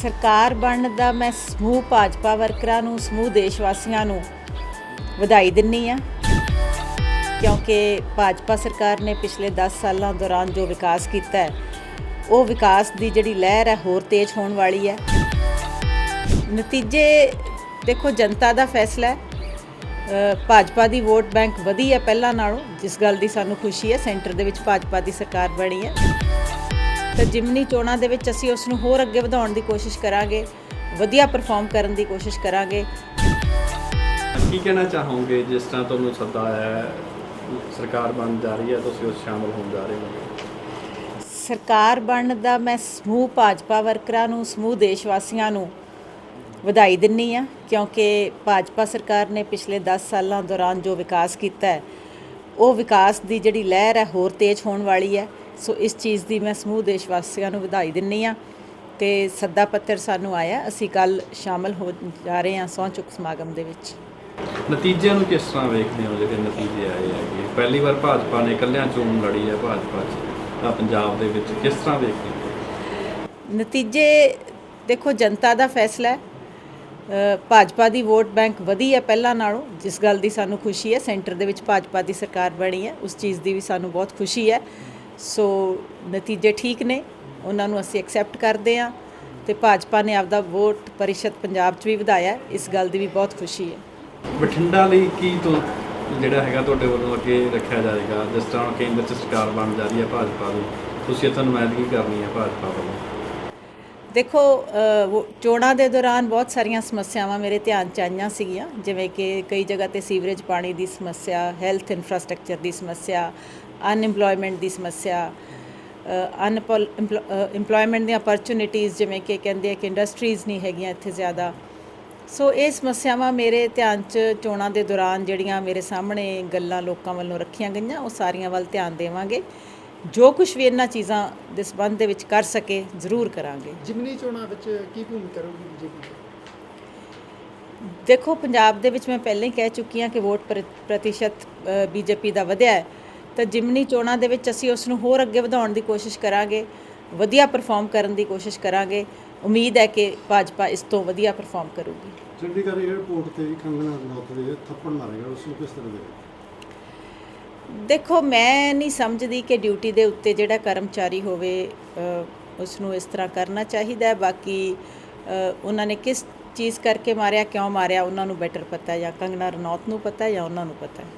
ਸਰਕਾਰ ਬਣਨ ਦਾ ਮੈਂ ਸਮੂਹ ਭਾਜਪਾ ਵਰਕਰਾਂ ਨੂੰ, ਸਮੂਹ ਦੇਸ਼ ਵਾਸੀਆਂ ਨੂੰ ਵਧਾਈ ਦਿੰਨੀ ਆ। ਕਿਉਂਕਿ ਭਾਜਪਾ ਸਰਕਾਰ ਨੇ ਪਿਛਲੇ 10 ਸਾਲਾਂ ਦੌਰਾਨ ਜੋ ਵਿਕਾਸ ਕੀਤਾ ਹੈ, ਉਹ ਵਿਕਾਸ ਦੀ ਜਿਹੜੀ ਲਹਿਰ ਹੈ ਹੋਰ ਤੇਜ਼ ਹੋਣ ਵਾਲੀ ਹੈ। ਨਤੀਜੇ ਦੇਖੋ, ਜਨਤਾ ਦਾ ਫੈਸਲਾ ਹੈ। ਭਾਜਪਾ ਦੀ ਵੋਟ ਬੈਂਕ ਵਧੀ ਹੈ ਪਹਿਲਾਂ ਨਾਲੋਂ, ਜਿਸ ਗੱਲ ਦੀ ਸਾਨੂੰ ਖੁਸ਼ੀ ਹੈ, ਸੈਂਟਰ ਦੇ ਵਿੱਚ ਭਾਜਪਾ ਦੀ ਸਰਕਾਰ ਬਣੀ ਹੈ। ਤਾਂ ਜਿਮਨੀ ਚੋਣਾਂ ਦੇ ਵਿੱਚ ਅਸੀਂ ਉਸ ਨੂੰ ਹੋਰ ਅੱਗੇ ਵਧਾਉਣ ਦੀ ਕੋਸ਼ਿਸ਼ ਕਰਾਂਗੇ ਵਧੀਆ ਪਰਫਾਰਮ ਕਰਨ ਦੀ ਕੋਸ਼ਿਸ਼ ਕਰਾਂਗੇ। ਕੀ ਕਹਿਣਾ ਚਾਹੋਗੇ ਜਿਸ ਤਰ੍ਹਾਂ ਤੁਹਾਨੂੰ ਸੱਦਾ ਆਇਆ ਹੈ ਸਰਕਾਰ ਬਣ ਜਾ ਰਹੀ ਹੈ ਤੁਸੀਂ ਉਸ ਸ਼ਾਮਲ ਹੋਣ ਜਾ ਰਹੇ ਹੋ? ਸਰਕਾਰ ਬਣਨ ਦਾ ਮੈਂ ਸਮੂਹ ਭਾਜਪਾ ਵਰਕਰਾਂ ਨੂੰ ਸਮੂਹ ਦੇਸ਼ ਵਾਸੀਆਂ ਨੂੰ ਵਧਾਈ ਦਿੰਨੀ ਆ ਕਿਉਂਕਿ ਭਾਜਪਾ ਸਰਕਾਰ ਨੇ ਪਿਛਲੇ 10 ਸਾਲਾਂ ਦੌਰਾਨ ਜੋ ਵਿਕਾਸ ਕੀਤਾ ਹੈ ਉਹ ਵਿਕਾਸ ਦੀ ਜਿਹੜੀ ਲਹਿਰ ਹੈ ਹੋਰ ਤੇਜ਼ ਹੋਣ ਵਾਲੀ ਹੈ। ਸੋ ਇਸ ਚੀਜ਼ ਦੀ ਮੈਂ ਸਮੂਹ ਦੇਸ਼ ਵਾਸੀਆਂ ਨੂੰ ਵਧਾਈ ਦਿੰਨੀ ਆ ਤੇ ਸੱਦਾ ਪੱਤਰ ਸਾਨੂੰ ਆਇਆ ਅਸੀਂ ਕੱਲ ਸ਼ਾਮਲ ਹੋ ਜਾ ਰਹੇ ਹਾਂ ਸਹੁੰ ਚੁੱਕ ਸਮਾਗਮ ਦੇ ਵਿੱਚ। ਨਤੀਜਿਆਂ ਨੂੰ ਕਿਸ ਤਰ੍ਹਾਂ ਵੇਖਦੇ ਹੋ ਜਿਹੜੇ ਨਤੀਜੇ ਆਏ ਹੈਗੇ? ਪਹਿਲੀ ਵਾਰ ਭਾਜਪਾ ਨੇ ਇਕੱਲਿਆਂ ਚੋਣ ਲੜੀ ਹੈ ਭਾਜਪਾ 'ਚ ਤਾਂ ਪੰਜਾਬ ਦੇ ਵਿੱਚ ਕਿਸ ਤਰ੍ਹਾਂ ਵੇਖਦੇ ਹੋ? ਨਤੀਜੇ ਦੇਖੋ ਜਨਤਾ ਦਾ ਫੈਸਲਾ ਹੈ। ਭਾਜਪਾ ਦੀ ਵੋਟ ਬੈਂਕ ਵਧੀ ਹੈ ਪਹਿਲਾਂ ਨਾਲੋਂ ਜਿਸ ਗੱਲ ਦੀ ਸਾਨੂੰ ਖੁਸ਼ੀ ਹੈ ਸੈਂਟਰ ਦੇ ਵਿੱਚ ਭਾਜਪਾ ਦੀ ਸਰਕਾਰ ਬਣੀ ਹੈ ਉਸ ਚੀਜ਼ ਦੀ ਵੀ ਸਾਨੂੰ ਬਹੁਤ ਖੁਸ਼ੀ ਹੈ। ਸੋ ਨਤੀਜੇ ਠੀਕ ਨੇ, ਉਹਨਾਂ ਨੂੰ ਅਸੀਂ ਐਕਸੈਪਟ ਕਰਦੇ ਹਾਂ ਤੇ ਭਾਜਪਾ ਨੇ ਆਪਦਾ ਵੋਟ ਪਰਿਸ਼ਦ ਪੰਜਾਬ 'ਚ ਵੀ ਵਧਾਇਆ, ਇਸ ਗੱਲ ਦੀ ਵੀ ਬਹੁਤ ਖੁਸ਼ੀ ਹੈ। ਬਠਿੰਡਾ ਲਈ ਕੀ ਤੋਂ, ਜਿਹੜਾ ਹੈਗਾ ਤੁਹਾਡੇ ਵੱਲੋਂ ਅੱਗੇ ਰੱਖਿਆ ਜਾਏਗਾ, ਜਿਸ ਤਰ੍ਹਾਂ ਕੇਂਦਰ 'ਚ ਸਰਕਾਰ ਬਣ ਜਾ ਰਹੀ ਹੈ ਭਾਜਪਾ ਦੀ, ਤੁਸੀਂ ਇੱਥੇ ਨੁਮਾਇੰਦਗੀ ਕਰਨੀ ਹੈ ਭਾਜਪਾ ਵੱਲੋਂ। ਦੇਖੋ ਚੋਣਾਂ ਦੇ ਦੌਰਾਨ ਬਹੁਤ ਸਾਰੀਆਂ ਸਮੱਸਿਆਵਾਂ ਮੇਰੇ ਧਿਆਨ ਚ ਆਈਆਂ ਸੀਗੀਆਂ। ਜਿਵੇਂ ਕਿ ਕਈ ਜਗ੍ਹਾ ਤੇ ਸੀਵਰੇਜ ਪਾਣੀ ਦੀ ਸਮੱਸਿਆ, ਹੈਲਥ ਇਨਫਰਾਸਟ੍ਰਕਚਰ ਦੀ ਸਮੱਸਿਆ, ਅਨਇੰਪਲੋਇਮੈਂਟ ਦੀ ਸਮੱਸਿਆ ਅਨਇੰਪਲੋਇਮੈਂਟ ਦੀਆਂ ਅਪਰਚੁਨਿਟੀਆਂ ਜਿਵੇਂ ਕਿ ਕਹਿੰਦੇ ਆ ਕਿ ਇੰਡਸਟਰੀਜ਼ ਨਹੀਂ ਹੈਗੀਆਂ ਇੱਥੇ ਜ਼ਿਆਦਾ। ਸੋ ਇਹ ਸਮੱਸਿਆਵਾਂ ਮੇਰੇ ਧਿਆਨ ਚ ਚੋਣਾਂ ਦੇ ਦੌਰਾਨ ਜਿਹੜੀਆਂ ਮੇਰੇ ਸਾਹਮਣੇ ਗੱਲਾਂ ਲੋਕਾਂ ਵੱਲੋਂ ਰੱਖੀਆਂ ਗਈਆਂ, ਉਹ ਸਾਰੀਆਂ ਵੱਲ ਧਿਆਨ ਦੇਵਾਂਗੇ। ਜੋ ਕੁਝ ਵੀ ਇਹਨਾਂ ਚੀਜ਼ਾਂ ਦੇ ਸੰਬੰਧ ਦੇ ਵਿੱਚ ਕਰ ਸਕੇ ਜ਼ਰੂਰ ਕਰਾਂਗੇ। ਜਿਮਨੀ ਚੋਣਾਂ ਵਿੱਚ ਕੀ ਭੂਮਿਕਾ ਰਹੂਗੀ ਬੀਜੇਪੀ ਦੇਖੋ ਪੰਜਾਬ ਦੇ ਵਿੱਚ ਮੈਂ ਪਹਿਲਾਂ ਹੀ ਕਹਿ ਚੁੱਕੀ ਹਾਂ ਕਿ ਵੋਟ ਪ੍ਰ- ਪ੍ਰਤੀਸ਼ਤ ਬੀਜੇਪੀ ਦਾ ਵਧਿਆ ਹੈ। ਤਾਂ ਜਿਮਨੀ ਚੋਣਾਂ ਦੇ ਵਿੱਚ ਅਸੀਂ ਉਸ ਨੂੰ ਹੋਰ ਅੱਗੇ ਵਧਾਉਣ ਦੀ ਕੋਸ਼ਿਸ਼ ਕਰਾਂਗੇ ਵਧੀਆ ਪਰਫਾਰਮ ਕਰਨ ਦੀ ਕੋਸ਼ਿਸ਼ ਕਰਾਂਗੇ। ਉਮੀਦ ਹੈ ਕਿ ਭਾਜਪਾ ਇਸ ਤੋਂ ਵਧੀਆ ਪਰਫਾਰਮ ਕਰੂਗੀ। ਚੰਡੀਗੜ੍ਹ ਏਅਰਪੋਰਟ ਤੇ ਕੰਗਨਾ ਰਣੌਤ ਦੇ ਥੱਪੜ ਮਾਰੇਗਾ ਉਸ ਨੂੰ ਕਿਸ ਤਰ੍ਹਾਂ ਦੇ ਦੇਖੋ ਮੈਂ ਨਹੀਂ ਸਮਝਦੀ ਕਿ ਡਿਊਟੀ ਦੇ ਉੱਤੇ ਜਿਹੜਾ ਕਰਮਚਾਰੀ ਹੋਵੇ ਅ, ਉਸ ਨੂੰ ਇਸ ਤਰ੍ਹਾਂ ਕਰਨਾ ਚਾਹੀਦਾ ਹੈ। ਬਾਕੀ ਉਹਨਾਂ ਨੇ ਕਿਸ ਚੀਜ਼ ਕਰਕੇ ਮਾਰਿਆ ਕਿਉਂ ਮਾਰਿਆ ਉਹਨਾਂ ਨੂੰ ਬੈਟਰ ਪਤਾ ਜਾਂ ਕੰਗਨਾ ਰਣੌਤ ਨੂੰ ਪਤਾ ਜਾਂ ਉਹਨਾਂ ਨੂੰ ਪਤਾ ਹੈ।